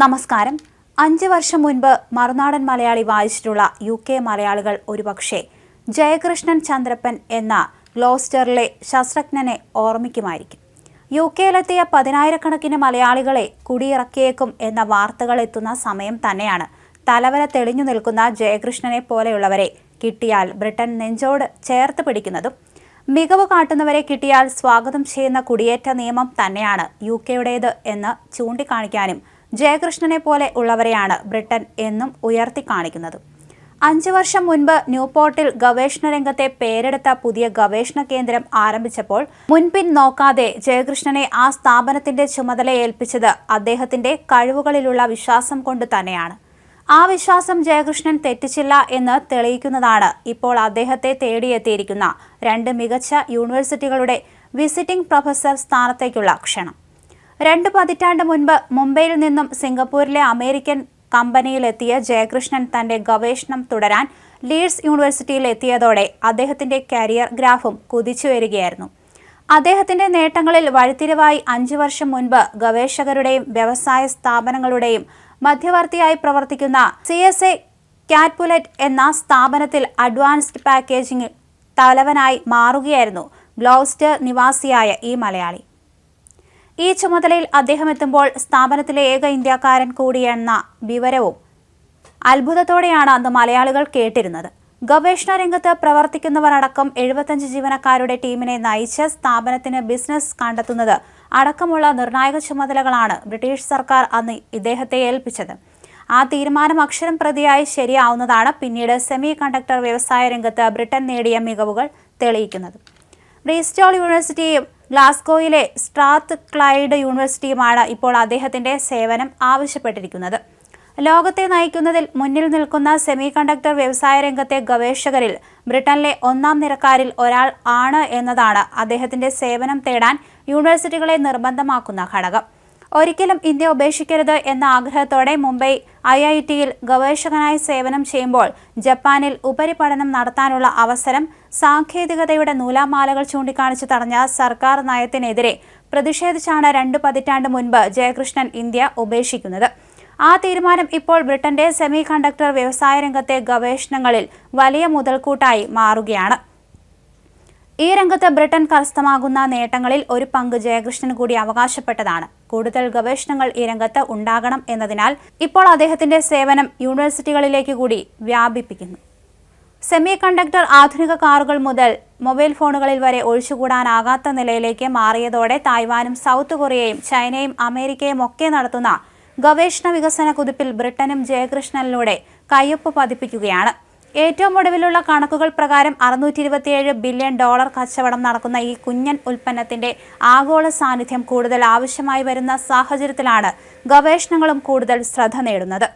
നമസ്കാരം. അഞ്ച് വർഷം മുൻപ് മറുനാടൻ മലയാളി വായിച്ചിട്ടുള്ള യു കെ മലയാളികൾ ഒരുപക്ഷെ ജയകൃഷ്ണൻ ചന്ദ്രപ്പൻ എന്ന ഗ്ലോസ്റ്ററിലെ ശാസ്ത്രജ്ഞനെ ഓർമ്മിക്കുമായിരിക്കും. യു കെയിലെത്തിയ പതിനായിരക്കണക്കിന് മലയാളികളെ കുടിയിറക്കിയേക്കും എന്ന വാർത്തകൾ എത്തുന്ന സമയം തന്നെയാണ് തലവര തെളിഞ്ഞു നിൽക്കുന്ന ജയകൃഷ്ണനെ പോലെയുള്ളവരെ കിട്ടിയാൽ ബ്രിട്ടൻ നെഞ്ചോട് ചേർത്ത് പിടിക്കുന്നതും മികവ് കാട്ടുന്നവരെ കിട്ടിയാൽ സ്വാഗതം ചെയ്യുന്ന കുടിയേറ്റ നിയമം തന്നെയാണ് യു കെയുടേത് എന്ന് ചൂണ്ടിക്കാണിക്കാനും ജയകൃഷ്ണനെ പോലെ ഉള്ളവരെയാണ് ബ്രിട്ടൻ എന്നും ഉയർത്തി കാണിക്കുന്നത്. അഞ്ചു വർഷം മുൻപ് ന്യൂപോർട്ടിൽ ഗവേഷണ രംഗത്തെ പേരെടുത്ത പുതിയ ഗവേഷണ കേന്ദ്രം ആരംഭിച്ചപ്പോൾ മുൻപിൻ നോക്കാതെ ജയകൃഷ്ണനെ ആ സ്ഥാപനത്തിന്റെ ചുമതല ഏൽപ്പിച്ചത് അദ്ദേഹത്തിന്റെ കഴിവുകളിലുള്ള വിശ്വാസം കൊണ്ട് തന്നെയാണ്. ആ വിശ്വാസം ജയകൃഷ്ണൻ തെറ്റിച്ചില്ല എന്ന് തെളിയിക്കുന്നതാണ് ഇപ്പോൾ അദ്ദേഹത്തെ തേടിയെത്തിയിരിക്കുന്ന രണ്ട് മികച്ച യൂണിവേഴ്സിറ്റികളുടെ വിസിറ്റിംഗ് പ്രൊഫസർ സ്ഥാനത്തേക്കുള്ള ക്ഷണം. രണ്ട് പതിറ്റാണ്ട് മുൻപ് മുംബൈയിൽ നിന്നും സിംഗപ്പൂരിലെ അമേരിക്കൻ കമ്പനിയിലെത്തിയ ജയകൃഷ്ണൻ തന്റെ ഗവേഷണം തുടരാൻ ലീഡ്സ് യൂണിവേഴ്സിറ്റിയിൽ എത്തിയതോടെ അദ്ദേഹത്തിന്റെ കരിയർ ഗ്രാഫും കുതിച്ചു വരികയായിരുന്നു. അദ്ദേഹത്തിന്റെ നേട്ടങ്ങളിൽ വഴിത്തിരിവായി അഞ്ചു വർഷം മുൻപ് ഗവേഷകരുടെയും വ്യവസായ സ്ഥാപനങ്ങളുടെയും മധ്യവർത്തിയായി പ്രവർത്തിക്കുന്ന സി എസ് എ കാറ്റ്പുലറ്റ് എന്ന സ്ഥാപനത്തിൽ അഡ്വാൻസ്ഡ് പാക്കേജിംഗ് തലവനായി മാറുകയായിരുന്നു ഗ്ലൗസ്റ്റർ നിവാസിയായ ഈ മലയാളി. ഈ ചുമതലയിൽ അദ്ദേഹം എത്തുമ്പോൾ സ്ഥാപനത്തിലെ ഏക ഇന്ത്യക്കാരൻ കൂടിയെന്ന വിവരവും അത്ഭുതത്തോടെയാണ് അന്ന് മലയാളികൾ കേട്ടിരുന്നത്. ഗവേഷണ രംഗത്ത് പ്രവർത്തിക്കുന്നവരടക്കം എഴുപത്തഞ്ച് ജീവനക്കാരുടെ ടീമിനെ നയിച്ച് സ്ഥാപനത്തിന് ബിസിനസ് കണ്ടെത്തുന്നത് അടക്കമുള്ള നിർണായക ചുമതലകളാണ് ബ്രിട്ടീഷ് സർക്കാർ അന്ന് ഇദ്ദേഹത്തെ ഏൽപ്പിച്ചത്. ആ തീരുമാനം അക്ഷരം പ്രതിയായി ശരിയാവുന്നതാണ് പിന്നീട് സെമി കണ്ടക്ടർ വ്യവസായ രംഗത്ത് ബ്രിട്ടൻ നേടിയ മികവുകൾ തെളിയിക്കുന്നത്. ബ്രീസ്റ്റോൾ യൂണിവേഴ്സിറ്റിയും ഗ്ലാസ്ഗോയിലെ സ്ട്രാത്ത് ക്ലൈഡ് യൂണിവേഴ്സിറ്റിയുമാണ് ഇപ്പോൾ അദ്ദേഹത്തിന്റെ സേവനം ആവശ്യപ്പെട്ടിരിക്കുന്നത്. ലോകത്തെ നയിക്കുന്നതിൽ മുന്നിൽ നിൽക്കുന്ന സെമി കണ്ടക്ടർ വ്യവസായ രംഗത്തെ ഗവേഷകരിൽ ബ്രിട്ടനിലെ ഒന്നാം നിരക്കാരിൽ ഒരാൾ ആണ് എന്നതാണ് അദ്ദേഹത്തിന്റെ സേവനം തേടാൻ യൂണിവേഴ്സിറ്റികളെ നിർബന്ധമാക്കുന്ന ഘടകം. ഒരിക്കലും ഇന്ത്യ ഉപേക്ഷിക്കരുത് എന്ന ആഗ്രഹത്തോടെ മുംബൈ ഐ ഐ ടിയിൽ ഗവേഷകനായി സേവനം ചെയ്യുമ്പോൾ ജപ്പാനിൽ ഉപരിപഠനം നടത്താനുള്ള അവസരം സാങ്കേതികതയുടെ നൂലാമാലകൾ ചൂണ്ടിക്കാണിച്ച് തടഞ്ഞ സർക്കാർ നയത്തിനെതിരെ പ്രതിഷേധിച്ചാണ് രണ്ടു പതിറ്റാണ്ട് മുൻപ് ജയകൃഷ്ണൻ ഇന്ത്യ ഉപേക്ഷിക്കുന്നത്. ആ തീരുമാനം ഇപ്പോൾ ബ്രിട്ടന്റെ സെമി കണ്ടക്ടർ വ്യവസായ രംഗത്തെ ഗവേഷണങ്ങളിൽ വലിയ മുതൽക്കൂട്ടായി മാറുകയാണ്. ഈ രംഗത്ത് ബ്രിട്ടൻ കരസ്ഥമാകുന്ന നേട്ടങ്ങളിൽ ഒരു പങ്ക് ജയകൃഷ്ണൻ കൂടി അവകാശപ്പെട്ടതാണ്. കൂടുതൽ ഗവേഷണങ്ങൾ ഈ രംഗത്ത് ഉണ്ടാകണം എന്നതിനാൽ ഇപ്പോൾ അദ്ദേഹത്തിന്റെ സേവനം യൂണിവേഴ്സിറ്റികളിലേക്ക് കൂടി വ്യാപിപ്പിക്കുന്നു. സെമി കണ്ടക്ടർ ആധുനിക കാറുകൾ മുതൽ മൊബൈൽ ഫോണുകളിൽ വരെ ഒഴിച്ചുകൂടാനാകാത്ത നിലയിലേക്ക് മാറിയതോടെ തായ്വാനും സൗത്ത് കൊറിയയും ചൈനയും അമേരിക്കയും ഒക്കെ നടത്തുന്ന ഗവേഷണ വികസന കുതിപ്പിൽ ബ്രിട്ടനും ജയകൃഷ്ണനിലൂടെ കയ്യൊപ്പ് പതിപ്പിക്കുകയാണ്. ഏറ്റവും ഒടുവിലുള്ള കണക്കുകൾ പ്രകാരം അറുന്നൂറ്റി ഇരുപത്തിയേഴ് ബില്യൺ ഡോളർ കച്ചവടം നടക്കുന്ന ഈ കുഞ്ഞൻ ഉൽപ്പന്നത്തിന്റെ ആഗോള സാന്നിധ്യം കൂടുതൽ ആവശ്യമായി വരുന്ന സാഹചര്യത്തിലാണ് ഗവേഷണങ്ങളും കൂടുതൽ ശ്രദ്ധ നേടുന്നത്.